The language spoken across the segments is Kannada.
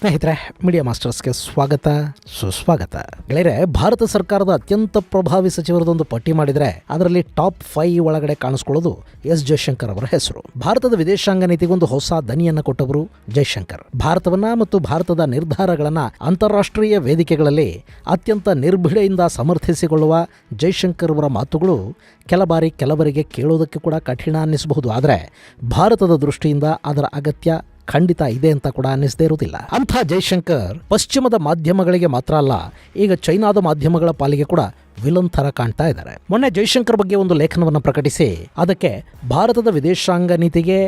ಸ್ನೇಹಿತರೆ ಮೀಡಿಯಾ ಮಾಸ್ಟರ್ಸ್ಗೆ ಸ್ವಾಗತ, ಸುಸ್ವಾಗತ. ಗೆಳೆಯರೆ, ಭಾರತ ಸರ್ಕಾರದ ಅತ್ಯಂತ ಪ್ರಭಾವಿ ಸಚಿವರದೊಂದು ಪಟ್ಟಿ ಮಾಡಿದರೆ ಅದರಲ್ಲಿ ಟಾಪ್ ಫೈವ್ ಒಳಗಡೆ ಕಾಣಿಸ್ಕೊಳ್ಳೋದು ಎಸ್. ಜಯಶಂಕರ್ ಅವರ ಹೆಸರು. ಭಾರತದ ವಿದೇಶಾಂಗ ನೀತಿಗೊಂದು ಹೊಸ ದನಿಯನ್ನು ಕೊಟ್ಟವರು ಜೈಶಂಕರ್. ಭಾರತವನ್ನ ಮತ್ತು ಭಾರತದ ನಿರ್ಧಾರಗಳನ್ನ ಅಂತಾರಾಷ್ಟ್ರೀಯ ವೇದಿಕೆಗಳಲ್ಲಿ ಅತ್ಯಂತ ನಿರ್ಭಿಡೆಯಿಂದ ಸಮರ್ಥಿಸಿಕೊಳ್ಳುವ ಜೈಶಂಕರ್ ಅವರ ಮಾತುಗಳು ಕೆಲ ಬಾರಿ ಕೆಲವರಿಗೆ ಕೇಳೋದಕ್ಕೆ ಕೂಡ ಕಠಿಣ ಅನ್ನಿಸಬಹುದು. ಆದರೆ, ಭಾರತದ ದೃಷ್ಟಿಯಿಂದ ಅದರ ಅಗತ್ಯ ಖಂಡಿತ ಇದೆ ಅಂತ ಕೂಡ ಅನ್ನಿಸದೇ ಇರುವುದಿಲ್ಲ. ಅಂಥ ಜೈಶಂಕರ್ ಪಶ್ಚಿಮದ ಮಾಧ್ಯಮಗಳಿಗೆ ಮಾತ್ರ ಅಲ್ಲ, ಈಗ ಚೈನಾದ ಮಾಧ್ಯಮಗಳ ಪಾಲಿಗೆ ಕೂಡ ವಿಲನ್ ಥರ ಕಾಣ್ತಾ ಇದ್ದಾರೆ. ಮೊನ್ನೆ ಜೈಶಂಕರ್ ಬಗ್ಗೆ ಒಂದು ಲೇಖನವನ್ನು ಪ್ರಕಟಿಸಿ, ಅದಕ್ಕೆ ಭಾರತದ ವಿದೇಶಾಂಗ ನೀತಿಗೆ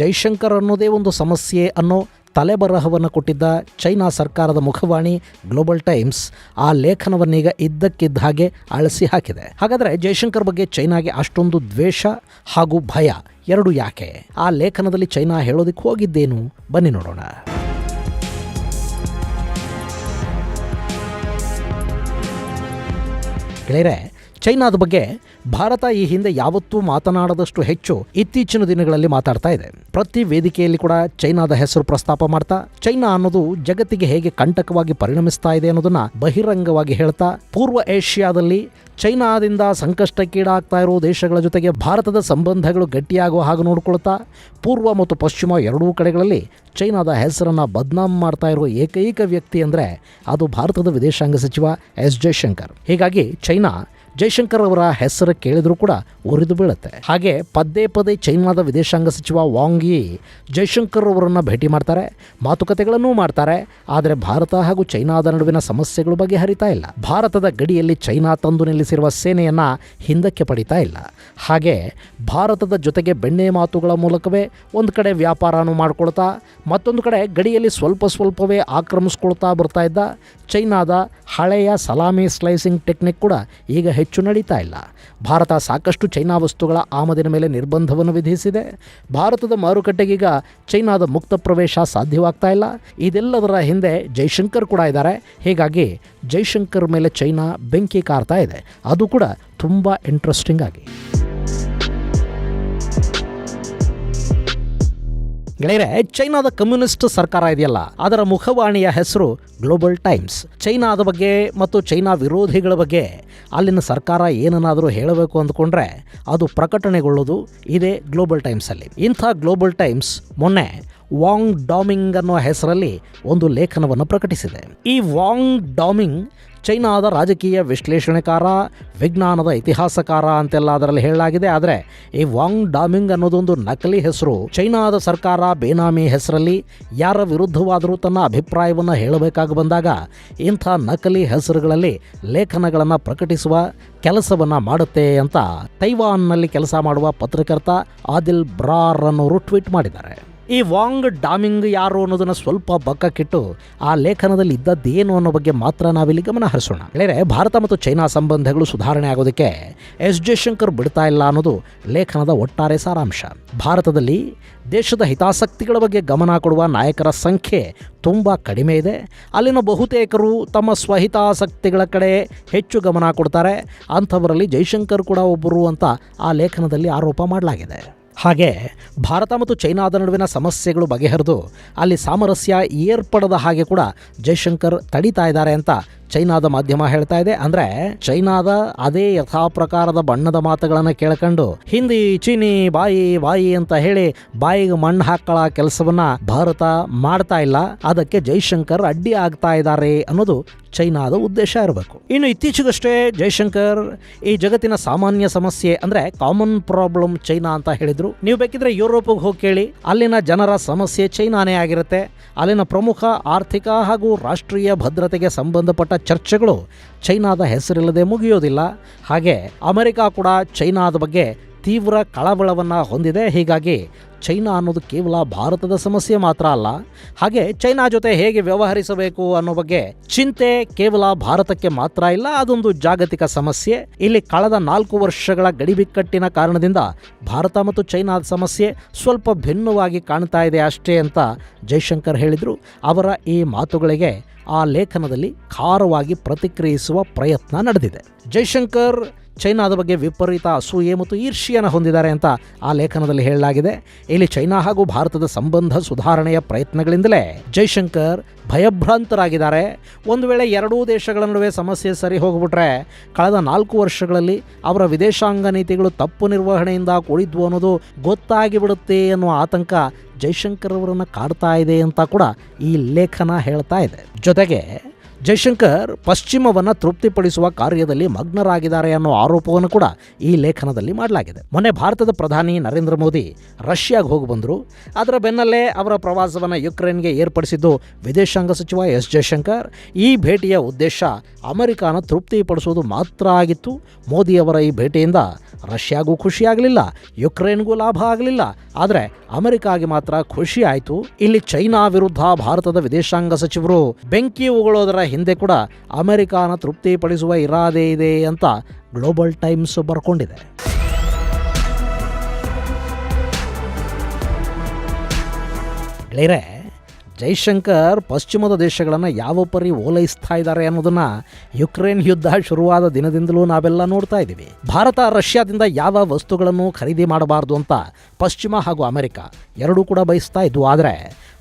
ಜೈಶಂಕರ್ ಅನ್ನೋದೇ ಒಂದು ಸಮಸ್ಯೆ ಅನ್ನೋ ತಲೆಬರಹವನ್ನು ಕೊಟ್ಟಿದ್ದ ಚೈನಾ ಸರ್ಕಾರದ ಮುಖವಾಣಿ ಗ್ಲೋಬಲ್ ಟೈಮ್ಸ್ ಆ ಲೇಖನವನ್ನೀಗ ಇದ್ದಕ್ಕಿದ್ದ ಹಾಗೆ ಅಳಿಸಿ ಹಾಕಿದೆ. ಹಾಗಾದರೆ ಜೈಶಂಕರ್ ಬಗ್ಗೆ ಚೈನಾಗೆ ಅಷ್ಟೊಂದು ದ್ವೇಷ ಹಾಗೂ ಭಯ ಎರಡು ಯಾಕೆ? ಆ ಲೇಖನದಲ್ಲಿ ಚೈನಾ ಹೇಳೋದಕ್ಕೆ ಹೋಗಿದ್ದೇನು? ಬನ್ನಿ ನೋಡೋಣ. ಗೆಳೆಯರೆ, ಚೈನಾದ ಬಗ್ಗೆ ಭಾರತ ಈ ಹಿಂದೆ ಯಾವತ್ತೂ ಮಾತನಾಡದಷ್ಟು ಹೆಚ್ಚು ಇತ್ತೀಚಿನ ದಿನಗಳಲ್ಲಿ ಮಾತಾಡ್ತಾ ಇದೆ. ಪ್ರತಿ ವೇದಿಕೆಯಲ್ಲಿ ಕೂಡ ಚೈನಾದ ಹೆಸರು ಪ್ರಸ್ತಾಪ ಮಾಡ್ತಾ, ಚೈನಾ ಅನ್ನೋದು ಜಗತ್ತಿಗೆ ಹೇಗೆ ಕಂಟಕವಾಗಿ ಪರಿಣಮಿಸ್ತಾ ಇದೆ ಅನ್ನೋದನ್ನ ಬಹಿರಂಗವಾಗಿ ಹೇಳ್ತಾ, ಪೂರ್ವ ಏಷ್ಯಾದಲ್ಲಿ ಚೈನಾದಿಂದ ಸಂಕಷ್ಟಕ್ಕೀಡಾಗ್ತಾ ಇರೋ ದೇಶಗಳ ಜೊತೆಗೆ ಭಾರತದ ಸಂಬಂಧಗಳು ಗಟ್ಟಿಯಾಗುವ ಹಾಗೆ ನೋಡ್ಕೊಳ್ತಾ, ಪೂರ್ವ ಮತ್ತು ಪಶ್ಚಿಮ ಎರಡೂ ಕಡೆಗಳಲ್ಲಿ ಚೈನಾದ ಹೆಸರನ್ನು ಬದ್ನಾಮ್ ಮಾಡ್ತಾ ಇರುವ ಏಕೈಕ ವ್ಯಕ್ತಿ ಅಂದರೆ ಅದು ಭಾರತದ ವಿದೇಶಾಂಗ ಸಚಿವ ಎಸ್ ಜಯಶಂಕರ್ ಹೀಗಾಗಿ ಚೈನಾ ಜೈಶಂಕರ್ ಅವರ ಹೆಸರು ಕೇಳಿದರೂ ಕೂಡ ಉರಿದು ಬೀಳುತ್ತೆ. ಹಾಗೆ ಪದೇ ಪದೇ ಚೈನಾದ ವಿದೇಶಾಂಗ ಸಚಿವ ವಾಂಗ್ ಜೈಶಂಕರ್ ಅವರನ್ನು ಭೇಟಿ ಮಾಡ್ತಾರೆ, ಮಾತುಕತೆಗಳನ್ನೂ ಮಾಡ್ತಾರೆ, ಆದರೆ ಭಾರತ ಹಾಗೂ ಚೈನಾದ ನಡುವಿನ ಸಮಸ್ಯೆಗಳು ಬಗೆಹರಿತಾ ಇಲ್ಲ. ಭಾರತದ ಗಡಿಯಲ್ಲಿ ಚೈನಾ ತಂದು ನಿಲ್ಲಿಸಿರುವ ಸೇನೆಯನ್ನು ಹಿಂದಕ್ಕೆ ಪಡಿತಾ ಇಲ್ಲ. ಹಾಗೆ ಭಾರತದ ಜೊತೆಗೆ ಬೆಣ್ಣೆ ಮಾತುಗಳ ಮೂಲಕವೇ ಒಂದು ಕಡೆ ವ್ಯಾಪಾರನೂ ಮಾಡ್ಕೊಳ್ತಾ, ಮತ್ತೊಂದು ಕಡೆ ಗಡಿಯಲ್ಲಿ ಸ್ವಲ್ಪ ಸ್ವಲ್ಪವೇ ಆಕ್ರಮಿಸ್ಕೊಳ್ತಾ ಬರ್ತಾ ಇದ್ದ ಚೈನಾದ ಹಳೆಯ ಸಲಾಮಿ ಸ್ಲೈಸಿಂಗ್ ಟೆಕ್ನಿಕ್ ಕೂಡ ಈಗ ಹೆಚ್ಚು ನಡೀತಾ ಇಲ್ಲ. ಭಾರತ ಸಾಕಷ್ಟು ಚೈನಾ ವಸ್ತುಗಳ ಆಮದಿನ ಮೇಲೆ ನಿರ್ಬಂಧವನ್ನು ವಿಧಿಸಿದೆ. ಭಾರತದ ಮಾರುಕಟ್ಟೆಗೀಗ ಚೈನಾದ ಮುಕ್ತ ಪ್ರವೇಶ ಸಾಧ್ಯವಾಗ್ತಾ ಇಲ್ಲ. ಇದೆಲ್ಲದರ ಹಿಂದೆ ಜೈಶಂಕರ್ ಕೂಡ ಇದ್ದಾರೆ. ಹೀಗಾಗಿ ಜೈಶಂಕರ್ ಮೇಲೆ ಚೈನಾ ಬೆಂಕಿ ಕಾರ್ತಾ ಇದೆ. ಅದು ಕೂಡ ತುಂಬ ಇಂಟ್ರೆಸ್ಟಿಂಗ್ ಆಗಿ. ಗೆಳೆಯರೆ, ಚೈನಾದ ಕಮ್ಯುನಿಸ್ಟ್ ಸರ್ಕಾರ ಇದೆಯಲ್ಲ? ಅದರ ಮುಖವಾಣಿಯ ಹೆಸರು ಗ್ಲೋಬಲ್ ಟೈಮ್ಸ್ ಚೈನಾದ ಬಗ್ಗೆ ಮತ್ತು ಚೈನಾ ವಿರೋಧಿಗಳ ಬಗ್ಗೆ ಅಲ್ಲಿನ ಸರ್ಕಾರ ಏನನ್ನಾದರೂ ಹೇಳಬೇಕು ಅಂದ್ಕೊಂಡ್ರೆ ಅದು ಪ್ರಕಟಣೆಗೊಳ್ಳೋದು ಇದೇ ಗ್ಲೋಬಲ್ ಟೈಮ್ಸಲ್ಲಿ ಇಂಥ ಗ್ಲೋಬಲ್ ಟೈಮ್ಸ್ ಮೊನ್ನೆ ವಾಂಗ್ ಡಾಮಿಂಗ್ ಅನ್ನೋ ಹೆಸರಲ್ಲಿ ಒಂದು ಲೇಖನವನ್ನು ಪ್ರಕಟಿಸಿದೆ. ಈ ವಾಂಗ್ ಡಾಮಿಂಗ್ ಚೈನಾದ ರಾಜಕೀಯ ವಿಶ್ಲೇಷಣೆಕಾರ, ವಿಜ್ಞಾನದ ಇತಿಹಾಸಕಾರ ಅಂತೆಲ್ಲ ಅದರಲ್ಲಿ ಹೇಳಲಾಗಿದೆ. ಆದರೆ ಈ ವಾಂಗ್ ಡಾಮಿಂಗ್ ಅನ್ನೋದೊಂದು ನಕಲಿ ಹೆಸರು. ಚೈನಾದ ಸರ್ಕಾರ ಬೇನಾಮಿ ಹೆಸರಲ್ಲಿ ಯಾರ ವಿರುದ್ಧವಾದರೂ ತನ್ನ ಅಭಿಪ್ರಾಯವನ್ನು ಹೇಳಬೇಕಾಗಿ ಬಂದಾಗ ಇಂಥ ನಕಲಿ ಹೆಸರುಗಳಲ್ಲಿ ಲೇಖನಗಳನ್ನು ಪ್ರಕಟಿಸುವ ಕೆಲಸವನ್ನು ಮಾಡುತ್ತೆ ಅಂತ ತೈವಾನ್ನಲ್ಲಿ ಕೆಲಸ ಮಾಡುವ ಪತ್ರಕರ್ತ ಆದಿಲ್ ಬ್ರಾರ್ ಅನ್ನೋರು ಟ್ವೀಟ್ ಮಾಡಿದ್ದಾರೆ. ಈ ವಾಂಗ್ ಡಾಮಿಂಗ್ ಯಾರು ಅನ್ನೋದನ್ನ ಸ್ವಲ್ಪ ಬಕ್ಕಕ್ಕಿಟ್ಟು ಆ ಲೇಖನದಲ್ಲಿ ಇದ್ದದ್ದೇನು ಅನ್ನೋ ಬಗ್ಗೆ ಮಾತ್ರ ನಾವಿಲ್ಲಿ ಗಮನ ಹರಿಸೋಣ. ಹೇಳಿದ್ರೆ ಭಾರತ ಮತ್ತು ಚೈನಾ ಸಂಬಂಧಗಳು ಸುಧಾರಣೆ ಆಗೋದಕ್ಕೆ ಎಸ್ ಜಯಶಂಕರ್ ಬಿಡ್ತಾ ಇಲ್ಲ ಅನ್ನೋದು ಲೇಖನದ ಒಟ್ಟಾರೆ ಸಾರಾಂಶ. ಭಾರತದಲ್ಲಿ ದೇಶದ ಹಿತಾಸಕ್ತಿಗಳ ಬಗ್ಗೆ ಗಮನ ಕೊಡುವ ನಾಯಕರ ಸಂಖ್ಯೆ ತುಂಬ ಕಡಿಮೆ ಇದೆ. ಅಲ್ಲಿನ ಬಹುತೇಕರು ತಮ್ಮ ಸ್ವಹಿತಾಸಕ್ತಿಗಳ ಕಡೆ ಹೆಚ್ಚು ಗಮನ ಕೊಡ್ತಾರೆ. ಅಂಥವರಲ್ಲಿ ಜೈಶಂಕರ್ ಕೂಡ ಒಬ್ಬರು ಅಂತ ಆ ಲೇಖನದಲ್ಲಿ ಆರೋಪ ಮಾಡಲಾಗಿದೆ. ಹಾಗೆ ಭಾರತ ಮತ್ತು ಚೈನಾದ ನಡುವಿನ ಸಮಸ್ಯೆಗಳು ಬಗೆಹರಿದು ಅಲ್ಲಿ ಸಾಮರಸ್ಯ ಏರ್ಪಡದ ಹಾಗೆ ಕೂಡ ಜೈಶಂಕರ್ ತಡೀತಾ ಇದ್ದಾರೆ ಅಂತ ಚೈನಾದ ಮಾಧ್ಯಮ ಹೇಳ್ತಾ ಇದೆ. ಅಂದ್ರೆ ಚೈನಾದ ಅದೇ ಯಥಾ ಪ್ರಕಾರದ ಬಣ್ಣದ ಮಾತುಗಳನ್ನು ಕೇಳ್ಕೊಂಡು ಹಿಂದಿ, ಚೀನಿ, ಬಾಯಿ ಬಾಯಿ ಅಂತ ಹೇಳಿ ಬಾಯಿಗೆ ಮಣ್ಣು ಹಾಕಳ ಕೆಲಸವನ್ನ ಭಾರತ ಮಾಡ್ತಾ ಇಲ್ಲ. ಅದಕ್ಕೆ ಜೈಶಂಕರ್ ಅಡ್ಡಿ ಆಗ್ತಾ ಇದ್ದಾರೆ ಅನ್ನೋದು ಚೈನಾದ ಉದ್ದೇಶ ಇರಬೇಕು. ಇನ್ನು ಇತ್ತೀಚೆಗಷ್ಟೇ ಜೈಶಂಕರ್ ಈ ಜಗತ್ತಿನ ಸಾಮಾನ್ಯ ಸಮಸ್ಯೆ ಅಂದ್ರೆ ಕಾಮನ್ ಪ್ರಾಬ್ಲಮ್ ಚೈನಾ ಅಂತ ಹೇಳಿದ್ರು. ನೀವು ಬೇಕಿದ್ರೆ ಯುರೋಪಿಗೆ ಹೋಗಿ ಕೇಳಿ. ಅಲ್ಲಿನ ಜನರ ಸಮಸ್ಯೆ ಚೈನಾನೇ ಆಗಿರುತ್ತೆ. ಅಲ್ಲಿನ ಪ್ರಮುಖ ಆರ್ಥಿಕ ಹಾಗೂ ರಾಷ್ಟ್ರೀಯ ಭದ್ರತೆಗೆ ಸಂಬಂಧಪಟ್ಟ ಚರ್ಚೆಗಳು ಚೈನಾದ ಹೆಸರಿಲ್ಲದೆ ಮುಗಿಯೋದಿಲ್ಲ. ಹಾಗೆ ಅಮೆರಿಕ ಕೂಡ ಚೈನಾದ ಬಗ್ಗೆ ತೀವ್ರ ಕಳವಳವನ್ನು ಹೊಂದಿದೆ. ಹೀಗಾಗಿ ಚೈನಾ ಅನ್ನೋದು ಕೇವಲ ಭಾರತದ ಸಮಸ್ಯೆ ಮಾತ್ರ ಅಲ್ಲ. ಹಾಗೆ ಚೈನಾ ಜೊತೆ ಹೇಗೆ ವ್ಯವಹರಿಸಬೇಕು ಅನ್ನೋ ಬಗ್ಗೆ ಚಿಂತೆ ಕೇವಲ ಭಾರತಕ್ಕೆ ಮಾತ್ರ ಇಲ್ಲ, ಅದೊಂದು ಜಾಗತಿಕ ಸಮಸ್ಯೆ. ಇಲ್ಲಿ ಕಳೆದ ನಾಲ್ಕು ವರ್ಷಗಳ ಗಡಿಬಿಕ್ಕಟ್ಟಿನ ಕಾರಣದಿಂದ ಭಾರತ ಮತ್ತು ಚೈನಾದ ಸಮಸ್ಯೆ ಸ್ವಲ್ಪ ಭಿನ್ನವಾಗಿ ಕಾಣ್ತಾ ಇದೆ ಅಷ್ಟೇ ಅಂತ ಜೈಶಂಕರ್ ಹೇಳಿದರು. ಅವರ ಈ ಮಾತುಗಳಿಗೆ ಆ ಲೇಖನದಲ್ಲಿ ಖಾರವಾಗಿ ಪ್ರತಿಕ್ರಿಯಿಸುವ ಪ್ರಯತ್ನ ನಡೆದಿದೆ. ಜೈಶಂಕರ್ ಚೈನಾದ ಬಗ್ಗೆ ವಿಪರೀತ ಅಸೂಯೆ ಮತ್ತು ಈರ್ಷ್ಯನ ಹೊಂದಿದ್ದಾರೆ ಅಂತ ಆ ಲೇಖನದಲ್ಲಿ ಹೇಳಲಾಗಿದೆ. ಇಲ್ಲಿ ಚೈನಾ ಹಾಗೂ ಭಾರತದ ಸಂಬಂಧ ಸುಧಾರಣೆಯ ಪ್ರಯತ್ನಗಳಿಂದಲೇ ಜೈಶಂಕರ್ ಭಯಭ್ರಾಂತರಾಗಿದ್ದಾರೆ. ಒಂದು ವೇಳೆ ಎರಡೂ ದೇಶಗಳ ನಡುವೆ ಸಮಸ್ಯೆ ಸರಿ ಹೋಗ್ಬಿಟ್ರೆ ಕಳೆದ ನಾಲ್ಕು ವರ್ಷಗಳಲ್ಲಿ ಅವರ ವಿದೇಶಾಂಗ ನೀತಿಗಳು ತಪ್ಪು ನಿರ್ವಹಣೆಯಿಂದ ಕೂಡಿದ್ವು ಅನ್ನೋದು ಗೊತ್ತಾಗಿಬಿಡುತ್ತೆ ಅನ್ನುವ ಆತಂಕ ಜೈಶಂಕರ್ ಅವರನ್ನು ಕಾಡ್ತಾ ಇದೆ ಅಂತ ಕೂಡ ಈ ಲೇಖನ ಹೇಳ್ತಾ ಇದೆ. ಜೊತೆಗೆ ಜೈಶಂಕರ್ ಪಶ್ಚಿಮವನ್ನು ತೃಪ್ತಿಪಡಿಸುವ ಕಾರ್ಯದಲ್ಲಿ ಮಗ್ನರಾಗಿದ್ದಾರೆ ಅನ್ನೋ ಆರೋಪವನ್ನು ಕೂಡ ಈ ಲೇಖನದಲ್ಲಿ ಮಾಡಲಾಗಿದೆ. ಮೊನ್ನೆ ಭಾರತದ ಪ್ರಧಾನಿ ನರೇಂದ್ರ ಮೋದಿ ರಷ್ಯಾಗೆ ಹೋಗಿ ಬಂದರು. ಅದರ ಬೆನ್ನಲ್ಲೇ ಅವರ ಪ್ರವಾಸವನ್ನು ಯುಕ್ರೇನ್ಗೆ ಏರ್ಪಡಿಸಿದ್ದು ವಿದೇಶಾಂಗ ಸಚಿವ ಎಸ್ ಜೈಶಂಕರ್. ಈ ಭೇಟಿಯ ಉದ್ದೇಶ ಅಮೆರಿಕಾನ ತೃಪ್ತಿಪಡಿಸುವುದು ಮಾತ್ರ ಆಗಿತ್ತು. ಮೋದಿಯವರ ಈ ಭೇಟಿಯಿಂದ ರಷ್ಯಾಗೂ ಖುಷಿಯಾಗಲಿಲ್ಲ, ಯುಕ್ರೇನ್ಗೂ ಲಾಭ ಆಗಲಿಲ್ಲ. ಆದರೆ ಅಮೆರಿಕಾಗೆ ಮಾತ್ರ ಖುಷಿ ಆಯಿತು. ಇಲ್ಲಿ ಚೈನಾ ವಿರುದ್ಧ ಭಾರತದ ವಿದೇಶಾಂಗ ಸಚಿವರು ಬೆಂಕಿ ಉಗುಳೋದರ ಹಿಂದೆ ಕೂಡ ಅಮೆರಿಕಾನ ತೃಪ್ತಿಪಡಿಸುವ ಇರಾದೆ ಇದೆ ಅಂತ ಗ್ಲೋಬಲ್ ಟೈಮ್ಸ್ ಬರ್ಕೊಂಡಿದೆ. ಜೈಶಂಕರ್ ಪಶ್ಚಿಮದ ದೇಶಗಳನ್ನು ಯಾವ ಪರಿ ಓಲೈಸ್ತಾ ಇದ್ದಾರೆ ಅನ್ನೋದನ್ನ ಯುಕ್ರೇನ್ ಯುದ್ಧ ಶುರುವಾದ ದಿನದಿಂದಲೂ ನಾವೆಲ್ಲ ನೋಡ್ತಾ ಇದ್ದೀವಿ. ಭಾರತ ರಷ್ಯಾದಿಂದ ಯಾವ ವಸ್ತುಗಳನ್ನು ಖರೀದಿ ಮಾಡಬಾರ್ದು ಅಂತ ಪಶ್ಚಿಮ ಹಾಗೂ ಅಮೆರಿಕ ಎರಡೂ ಕೂಡ ಬಯಸ್ತಾ ಇದ್ವು. ಆದರೆ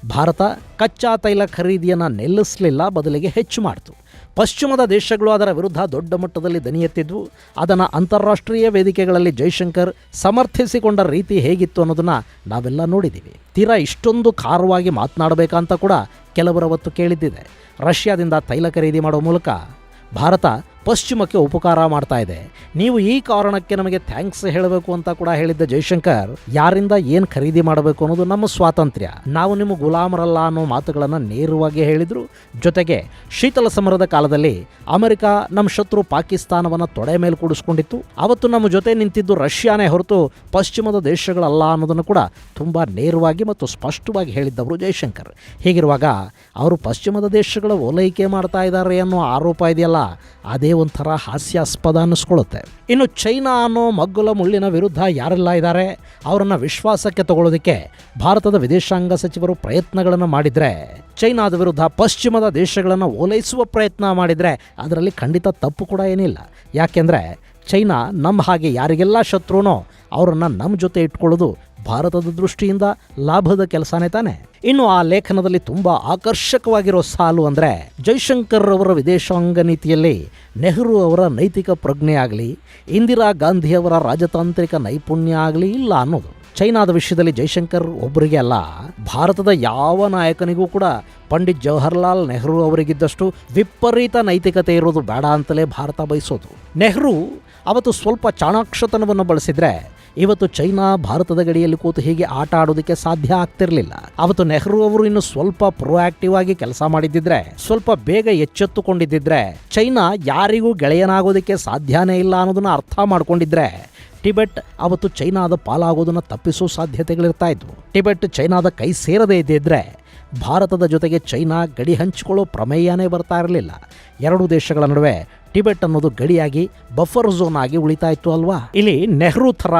ಭಾರತ ಕಚ್ಚಾ ತೈಲ ಖರೀದಿಯನ್ನು ನಿಲ್ಲಿಸಲಿಲ್ಲ, ಬದಲಿಗೆ ಹೆಚ್ಚು ಮಾಡಿತು. ಪಶ್ಚಿಮದ ದೇಶಗಳು ಅದರ ವಿರುದ್ಧ ದೊಡ್ಡ ಮಟ್ಟದಲ್ಲಿ ದನಿ ಎತ್ತಿದ್ವು. ಅದನ್ನು ಅಂತಾರಾಷ್ಟ್ರೀಯ ವೇದಿಕೆಗಳಲ್ಲಿ ಜೈಶಂಕರ್ ಸಮರ್ಥಿಸಿಕೊಂಡ ರೀತಿ ಹೇಗಿತ್ತು ಅನ್ನೋದನ್ನು ನಾವೆಲ್ಲ ನೋಡಿದ್ದೀವಿ ತೀರಾ ಇಷ್ಟೊಂದು ಖಾರವಾಗಿ ಮಾತನಾಡಬೇಕಂತ ಕೂಡ ಕೆಲವರ ಹೊತ್ತು ಕೇಳಿದ್ದಿದೆ. ರಷ್ಯಾದಿಂದ ತೈಲ ಖರೀದಿ ಮಾಡುವ ಮೂಲಕ ಭಾರತ ಪಶ್ಚಿಮಕ್ಕೆ ಉಪಕಾರ ಮಾಡ್ತಾ ಇದೆ. ನೀವು ಈ ಕಾರಣಕ್ಕೆ ನಮಗೆ ಥ್ಯಾಂಕ್ಸ್ ಹೇಳಬೇಕು ಅಂತ ಕೂಡ ಹೇಳಿದ್ದ ಜೈಶಂಕರ್, ಯಾರಿಂದ ಏನು ಖರೀದಿ ಮಾಡಬೇಕು ಅನ್ನೋದು ನಮ್ಮ ಸ್ವಾತಂತ್ರ್ಯ. ನಾವು ನಿಮ್ಮ ಗುಲಾಮರಲ್ಲ ಅನ್ನೋ ಮಾತುಗಳನ್ನು ನೇರವಾಗಿ ಹೇಳಿದರು. ಜೊತೆಗೆ ಶೀತಲ ಸಮರದ ಕಾಲದಲ್ಲಿ ಅಮೆರಿಕ ನಮ್ಮ ಶತ್ರು ಪಾಕಿಸ್ತಾನವನ್ನ ತೊಡೆ ಮೇಲೆ ಕೂಡಿಸ್ಕೊಂಡಿತ್ತು. ಅವತ್ತು ನಮ್ಮ ಜೊತೆ ನಿಂತಿದ್ದು ರಷ್ಯಾನೇ ಹೊರತು ಪಶ್ಚಿಮದ ದೇಶಗಳಲ್ಲ ಅನ್ನೋದನ್ನು ಕೂಡ ತುಂಬಾ ನೇರವಾಗಿ ಮತ್ತು ಸ್ಪಷ್ಟವಾಗಿ ಹೇಳಿದ್ದವರು ಜೈಶಂಕರ್. ಹೀಗಿರುವಾಗ ಅವರು ಪಶ್ಚಿಮದ ದೇಶಗಳ ಓಲೈಕೆ ಮಾಡ್ತಾ ಇದ್ದಾರೆ ಅನ್ನೋ ಆರೋಪ ಇದೆಯಲ್ಲ, ಅದೇ ಒಂಥರ ಹಾಸ್ಯಾಸ್ಪದ ಅನ್ನಿಸ್ಕೊಳ್ಳುತ್ತೆ. ಇನ್ನು ಚೈನಾ ಅನ್ನೋ ಮಗ್ಗುಲ ಮುಳ್ಳಿನ ವಿರುದ್ಧ ಯಾರೆಲ್ಲ ಇದ್ದಾರೆ ಅವರನ್ನು ವಿಶ್ವಾಸಕ್ಕೆ ತಗೊಳ್ಳೋದಕ್ಕೆ ಭಾರತದ ವಿದೇಶಾಂಗ ಸಚಿವರು ಪ್ರಯತ್ನಗಳನ್ನು ಮಾಡಿದರೆ, ಚೈನಾದ ವಿರುದ್ಧ ಪಶ್ಚಿಮದ ದೇಶಗಳನ್ನು ಓಲೈಸುವ ಪ್ರಯತ್ನ ಮಾಡಿದರೆ ಅದರಲ್ಲಿ ಖಂಡಿತ ತಪ್ಪು ಕೂಡ ಏನಿಲ್ಲ. ಯಾಕೆಂದರೆ, ಚೈನಾ ನಮ್ಮ ಹಾಗೆ ಯಾರಿಗೆಲ್ಲ ಶತ್ರುನೋ ಅವರನ್ನು ನಮ್ಮ ಜೊತೆ ಇಟ್ಕೊಳ್ಳೋದು ಭಾರತದ ದೃಷ್ಟಿಯಿಂದ ಲಾಭದ ಕೆಲಸನೇ ತಾನೆ. ಇನ್ನು ಆ ಲೇಖನದಲ್ಲಿ ತುಂಬ ಆಕರ್ಷಕವಾಗಿರೋ ಸಾಲು ಅಂದರೆ ಜೈಶಂಕರ್ ಅವರ ವಿದೇಶಾಂಗ ನೀತಿಯಲ್ಲಿ ನೆಹರು ಅವರ ನೈತಿಕ ಪ್ರಜ್ಞೆ ಆಗಲಿ, ಇಂದಿರಾ ಗಾಂಧಿಯವರ ರಾಜತಾಂತ್ರಿಕ ನೈಪುಣ್ಯ ಆಗಲಿ ಇಲ್ಲ ಅನ್ನೋದು. ಚೈನಾದ ವಿಷಯದಲ್ಲಿ ಜೈಶಂಕರ್ ಒಬ್ಬರಿಗೆ ಅಲ್ಲ, ಭಾರತದ ಯಾವ ನಾಯಕನಿಗೂ ಕೂಡ ಪಂಡಿತ್ ಜವಾಹರ್ಲಾಲ್ ನೆಹರು ಅವರಿಗಿದ್ದಷ್ಟು ವಿಪರೀತ ನೈತಿಕತೆ ಇರೋದು ಬೇಡ ಅಂತಲೇ ಭಾರತ ಬಯಸೋದು. ನೆಹರು ಅವತ್ತು ಸ್ವಲ್ಪ ಚಾಣಾಕ್ಷತನವನ್ನು ಬಳಸಿದ್ರೆ ಇವತ್ತು ಚೈನಾ ಭಾರತದ ಗಡಿಯಲ್ಲಿ ಕೂತು ಹೀಗೆ ಆಟ ಆಡೋದಕ್ಕೆ ಸಾಧ್ಯ ಆಗ್ತಿರಲಿಲ್ಲ. ಅವತ್ತು ನೆಹರು ಅವರು ಇನ್ನು ಸ್ವಲ್ಪ ಪ್ರೊಆಕ್ಟಿವ್ ಆಗಿ ಕೆಲಸ ಮಾಡಿದ್ದಿದ್ರೆ, ಸ್ವಲ್ಪ ಬೇಗ ಎಚ್ಚೆತ್ತುಕೊಂಡಿದ್ದಿದ್ರೆ, ಚೈನಾ ಯಾರಿಗೂ ಗೆಳೆಯನಾಗೋದಕ್ಕೆ ಸಾಧ್ಯನೇ ಇಲ್ಲ ಅನ್ನೋದನ್ನ ಅರ್ಥ ಮಾಡ್ಕೊಂಡಿದ್ರೆ, ಟಿಬೆಟ್ ಅವತ್ತು ಚೈನಾದ ಪಾಲಾಗೋದನ್ನು ತಪ್ಪಿಸೋ ಸಾಧ್ಯತೆಗಳಿರ್ತಾ ಇದ್ವು. ಟಿಬೆಟ್ ಚೈನಾದ ಕೈ ಸೇರದೇ ಇದ್ದಿದ್ರೆ, ಭಾರತದ ಜೊತೆಗೆ ಚೈನಾ ಗಡಿ ಹಂಚಿಕೊಳ್ಳೋ ಪ್ರಮೇಯನೇ ಬರ್ತಾ ಇರಲಿಲ್ಲ. ಎರಡು ದೇಶಗಳ ನಡುವೆ ಟಿಬೆಟ್ ಅನ್ನೋದು ಗಡಿಯಾಗಿ ಬಫರ್ ಝೋನ್ ಆಗಿ ಉಳಿತಾ ಇತ್ತು ಅಲ್ವಾ? ಇಲ್ಲಿ ನೆಹರು ಥರ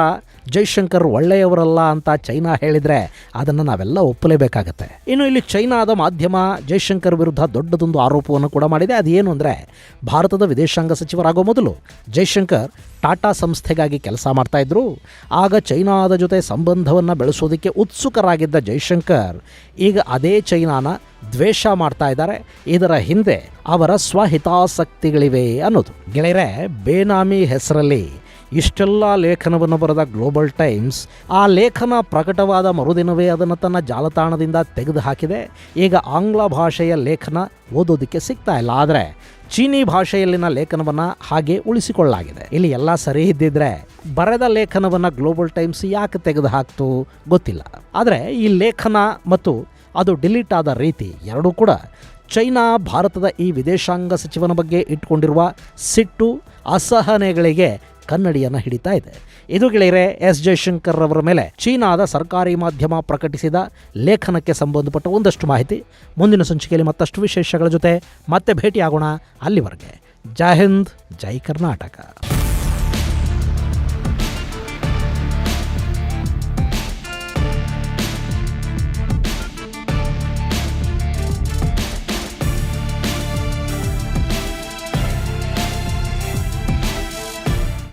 ಜೈಶಂಕರ್ ಒಳ್ಳೆಯವರಲ್ಲ ಅಂತ ಚೈನಾ ಹೇಳಿದರೆ ಅದನ್ನು ನಾವೆಲ್ಲ ಒಪ್ಪಲೇಬೇಕಾಗತ್ತೆ. ಇನ್ನು ಇಲ್ಲಿ ಚೈನಾದ ಮಾಧ್ಯಮ ಜೈಶಂಕರ್ ವಿರುದ್ಧ ದೊಡ್ಡದೊಂದು ಆರೋಪವನ್ನು ಕೂಡ ಮಾಡಿದೆ. ಅದೇನು ಅಂದರೆ, ಭಾರತದ ವಿದೇಶಾಂಗ ಸಚಿವರಾಗೋ ಮೊದಲು ಜೈಶಂಕರ್ ಟಾಟಾ ಸಂಸ್ಥೆಗಾಗಿ ಕೆಲಸ ಮಾಡ್ತಾಯಿದ್ರು ಆಗ ಚೈನಾದ ಜೊತೆ ಸಂಬಂಧವನ್ನು ಬೆಳೆಸೋದಕ್ಕೆ ಉತ್ಸುಕರಾಗಿದ್ದ ಜೈಶಂಕರ್ ಈಗ ಅದೇ ಚೈನಾನ ದ್ವೇಷ ಮಾಡ್ತಾ ಇದ್ದಾರೆ. ಇದರ ಹಿಂದೆ ಅವರ ಸ್ವಹಿತಾಸಕ್ತಿಗಳಿವೆ ಅನ್ನೋದು. ಗೆಳೆಯರೆ, ಬೇನಾಮಿ ಹೆಸರಲ್ಲಿ ಇಷ್ಟೆಲ್ಲ ಲೇಖನವನ್ನು ಬರೆದ ಗ್ಲೋಬಲ್ ಟೈಮ್ಸ್ ಆ ಲೇಖನ ಪ್ರಕಟವಾದ ಮರುದಿನವೇ ಅದನ್ನು ತನ್ನ ಜಾಲತಾಣದಿಂದ ತೆಗೆದು ಹಾಕಿದೆ ಈಗ ಆಂಗ್ಲ ಭಾಷೆಯ ಲೇಖನ ಓದೋದಕ್ಕೆ ಸಿಗ್ತಾ ಇಲ್ಲ. ಆದರೆ ಚೀನಿ ಭಾಷೆಯಲ್ಲಿನ ಲೇಖನವನ್ನು ಹಾಗೆ ಉಳಿಸಿಕೊಳ್ಳಲಾಗಿದೆ. ಇಲ್ಲಿ ಎಲ್ಲ ಸರಿ ಇದ್ದಿದ್ರೆ ಬರೆದ ಲೇಖನವನ್ನು ಗ್ಲೋಬಲ್ ಟೈಮ್ಸ್ ಯಾಕೆ ತೆಗೆದು ಹಾಕ್ತು ಗೊತ್ತಿಲ್ಲ. ಆದರೆ ಈ ಲೇಖನ ಮತ್ತು ಅದು ಡಿಲೀಟ್ ಆದ ರೀತಿ ಎರಡೂ ಕೂಡ ಚೈನಾ, ಭಾರತದ ಈ ವಿದೇಶಾಂಗ ಸಚಿವನ ಬಗ್ಗೆ ಇಟ್ಕೊಂಡಿರುವ ಸಿಟ್ಟು, ಅಸಹನೆಗಳಿಗೆ ಕನ್ನಡಿಯನ್ನು ಹಿಡಿತಾ ಇದೆ. ಇದು ಗೆಳೆಯರೆ, ಎಸ್. ಜಯಶಂಕರ್ ಅವರ ಮೇಲೆ ಚೀನಾದ ಸರ್ಕಾರಿ ಮಾಧ್ಯಮ ಪ್ರಕಟಿಸಿದ ಲೇಖನಕ್ಕೆ ಸಂಬಂಧಪಟ್ಟ ಒಂದಷ್ಟು ಮಾಹಿತಿ. ಮುಂದಿನ ಸಂಚಿಕೆಯಲ್ಲಿ ಮತ್ತಷ್ಟು ವಿಶೇಷಗಳ ಜೊತೆ ಮತ್ತೆ ಭೇಟಿಯಾಗೋಣ ಅಲ್ಲಿವರೆಗೆ. ಜೈ ಹಿಂದ್, ಜೈ ಕರ್ನಾಟಕ.